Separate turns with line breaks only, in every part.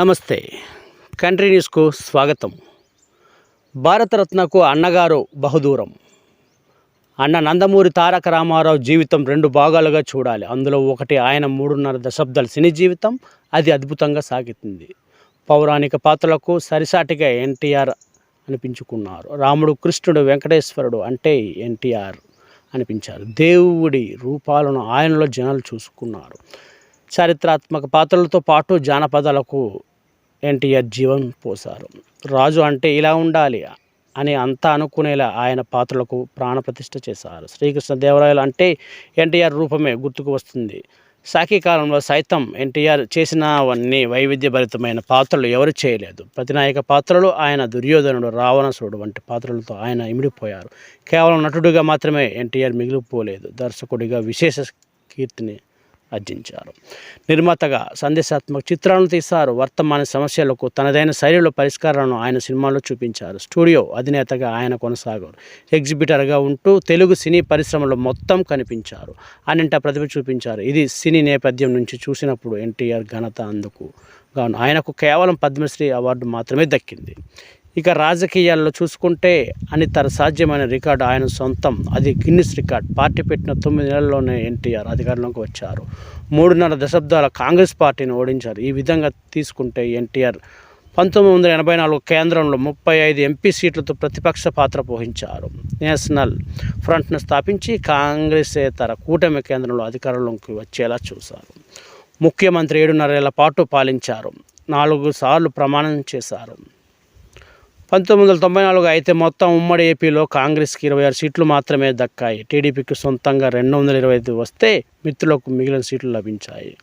నమస్తే. కంట్రీ న్యూస్కు స్వాగతం. భారతరత్నకు అన్నగారు బహుదూరం. అన్న నందమూరి తారక రామారావు జీవితం రెండు భాగాలుగా చూడాలి. అందులో ఒకటి ఆయన మూడున్నర దశాబ్దాల సినీ జీవితం అది అద్భుతంగా సాగుతుంది. పౌరాణిక పాత్రలకు సరిసాటిగా ఎన్టీఆర్ అనిపించుకున్నారు. రాముడు కృష్ణుడు వెంకటేశ్వరుడు అంటే ఎన్టీఆర్ అనిపించారు. దేవుడి రూపాలను ఆయనలో జనాలు చూసుకున్నారు. చారిత్రాత్మక పాత్రలతో పాటు జానపదాలకు ఎన్టీఆర్ జీవం పోశారు. రాజు అంటే ఇలా ఉండాలి అని అంతా అనుకునేలా ఆయన పాత్రలకు ప్రాణప్రతిష్ఠ చేశారు. శ్రీకృష్ణదేవరాయలు అంటే ఎన్టీఆర్ రూపమే గుర్తుకు వస్తుంది. సాకి కాలంలో సైతం ఎన్టీఆర్ చేసినవన్నీ వైవిధ్యభరితమైన పాత్రలు ఎవరు చేయలేదు. ప్రతినాయక పాత్రలు ఆయన దుర్యోధనుడు రావణసుడు వంటి పాత్రలతో ఆయన ఇమిడిపోయారు. కేవలం నటుడిగా మాత్రమే ఎన్టీఆర్ మిగిలిపోలేదు. దర్శకుడిగా విశేష కీర్తిని ఆర్జించారు నిర్మాతగా సందేశాత్మక చిత్రాలను తీశారు. వర్తమాన సమస్యలకు తనదైన శైలిలో పరిష్కారాలను ఆయన సినిమాల్లో చూపించారు. స్టూడియో అధినేతగా ఆయన కొనసాగారు. ఎగ్జిబిటర్గా ఉంటూ తెలుగు సినీ పరిశ్రమలో మొత్తం కనిపించారు. అన్నింటా ప్రతిభ చూపించారు. ఇది సినీ నేపథ్యం నుంచి చూసినప్పుడు ఎన్టీఆర్ ఘనత అందుకు గాను ఆయనకు కేవలం పద్మశ్రీ అవార్డు మాత్రమే దక్కింది. ఇక రాజకీయాల్లో చూసుకుంటే అనితర సాధ్యమైన రికార్డు ఆయన సొంతం. అది గిన్నిస్ రికార్డ్. పార్టీ పెట్టిన తొమ్మిది నెలల్లోనే ఎన్టీఆర్ అధికారంలోకి వచ్చారు. మూడున్నర దశాబ్దాల కాంగ్రెస్ పార్టీని ఓడించారు. ఈ విధంగా తీసుకుంటే ఎన్టీఆర్ పంతొమ్మిది వందల ఎనభై నాలుగు కేంద్రంలో ముప్పై ఐదు ఎంపీ సీట్లతో ప్రతిపక్ష పాత్ర పోషించారు. నేషనల్ ఫ్రంట్ను స్థాపించి కాంగ్రెసేతర కూటమి కేంద్రంలో అధికారంలోకి వచ్చేలా చూశారు. ముఖ్యమంత్రి ఏడున్నరేళ్ళ పాటు పాలించారు. నాలుగు సార్లు ప్రమాణం చేశారు. పంతొమ్మిది వందల తొంభై నాలుగు అయితే మొత్తం ఉమ్మడి ఏపీలో కాంగ్రెస్కి ఇరవై ఆరు సీట్లు మాత్రమే దక్కాయి. టీడీపీకి సొంతంగా రెండు వందల ఇరవై ఐదు వస్తే మిత్రులకు మిగిలిన సీట్లు లభించాయి.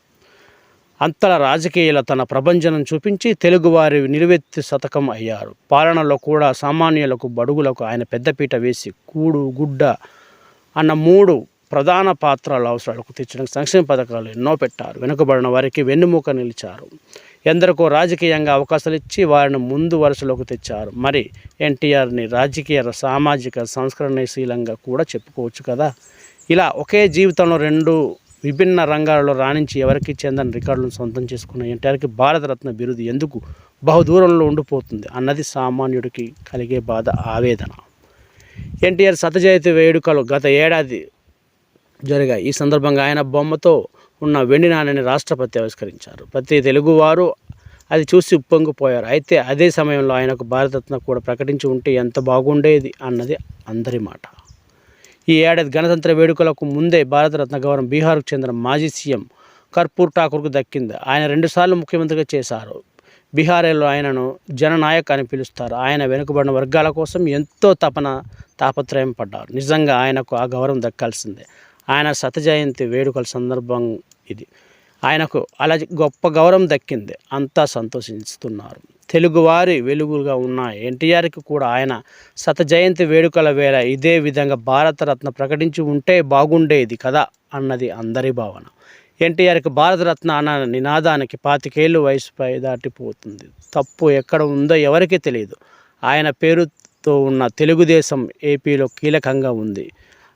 అంతల రాజకీయాల తన ప్రభంజనం చూపించి తెలుగువారి నిలువెత్తి శతకం అయ్యారు. పాలనలో కూడా సామాన్యులకు బడుగులకు ఆయన పెద్దపీట వేసి కూడు గుడ్డ అన్న మూడు ప్రధాన పాత్రల అవసరాలకు తీర్చడానికి సంక్షేమ పథకాలు ఎన్నో పెట్టారు. వెనుకబడిన వారికి వెన్నుమూక నిలిచారు. ఎందరికో రాజకీయంగా అవకాశాలు ఇచ్చి వారిని ముందు వరుసలోకి తెచ్చారు. మరి ఎన్టీఆర్ని రాజకీయ సామాజిక సంస్కరణశీలంగా కూడా చెప్పుకోవచ్చు కదా. ఇలా ఒకే జీవితంలో రెండు విభిన్న రంగాలలో రాణించి ఎవరికి చెందని రికార్డులను సొంతం చేసుకున్న ఎన్టీఆర్కి భారతరత్న బిరుదు ఎందుకు బహుదూరంలో ఉండిపోతుంది అన్నది సామాన్యుడికి కలిగే బాధ ఆవేదన. ఎన్టీఆర్ సతజయతి వేడుకలు గత ఏడాది జరిగాయి. ఈ సందర్భంగా ఆయన బొమ్మతో ఉన్న వెండి నాణ్యని రాష్ట్రపతి ఆవిష్కరించారు. ప్రతి తెలుగువారు అది చూసి ఉప్పొంగిపోయారు. అయితే అదే సమయంలో ఆయనకు భారతరత్న కూడా ప్రకటించి ఉంటే ఎంత బాగుండేది అన్నది అందరి మాట. ఈ ఏడాది గణతంత్ర వేడుకలకు ముందే భారతరత్న గౌరవం బీహార్కు చెందిన మాజీ సీఎం కర్పూర్ ఠాకూర్కు దక్కింది. ఆయన రెండుసార్లు ముఖ్యమంత్రిగా చేశారు. బీహారీలో ఆయనను జననాయక్ అని పిలుస్తారు. ఆయన వెనుకబడిన వర్గాల కోసం ఎంతో తపన తాపత్రయం పడ్డారు. నిజంగా ఆయనకు ఆ గౌరవం దక్కాల్సిందే. ఆయన శతజయంతి వేడుకల సందర్భం ఇది. ఆయనకు అలా గొప్ప గౌరవం దక్కింది. అంతా సంతోషిస్తున్నారు. తెలుగువారి వెలుగుగా ఉన్న ఎన్టీఆర్కి కూడా ఆయన శత జయంతి వేడుకల వేళ ఇదే విధంగా భారతరత్న ప్రకటించి ఉంటే బాగుండేది కదా అన్నది అందరి భావన. ఎన్టీఆర్కి భారతరత్న అన్న నినాదానికి పాతికేళ్ళు వయసుపై దాటిపోతుంది. తప్పు ఎక్కడ ఉందో ఎవరికీ తెలియదు ఆయన పేరుతో ఉన్న తెలుగుదేశం ఏపీలో కీలకంగా ఉంది.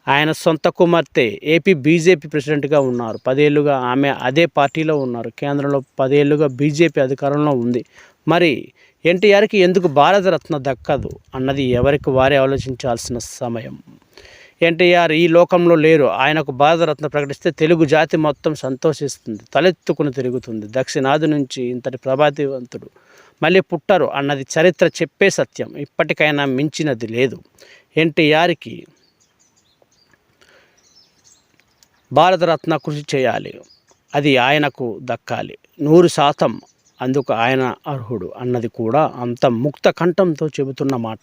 ఆయన సొంత కుమార్తె ఏపీ బీజేపీ ప్రెసిడెంట్గా ఉన్నారు. పదేళ్ళుగా ఆమె అదే పార్టీలో ఉన్నారు. కేంద్రంలో పదేళ్ళుగా బీజేపీ అధికారంలో ఉంది. మరి ఎన్టీఆర్కి ఎందుకు భారతరత్న దక్కదు అన్నది ఎవరికి వారే ఆలోచించాల్సిన సమయం. ఎన్టీఆర్ ఈ లోకంలో లేరు. ఆయనకు భారతరత్న ప్రకటిస్తే తెలుగు జాతి మొత్తం సంతోషిస్తుంది. తలెత్తుకుని తిరుగుతుంది. దక్షిణాది నుంచి ఇంతటి ప్రభాతివంతుడు మళ్ళీ పుట్టరు అన్నది చరిత్ర చెప్పే సత్యం. ఇప్పటికైనా మించినది లేదు. ఎన్టీఆర్కి భారతరత్న కృషి చేయాలి. అది ఆయనకు దక్కాలి. నూరు శాతం అందుకు ఆయన అర్హుడు అన్నది కూడా అంత ముక్త కంఠంతో చెబుతున్న మాట.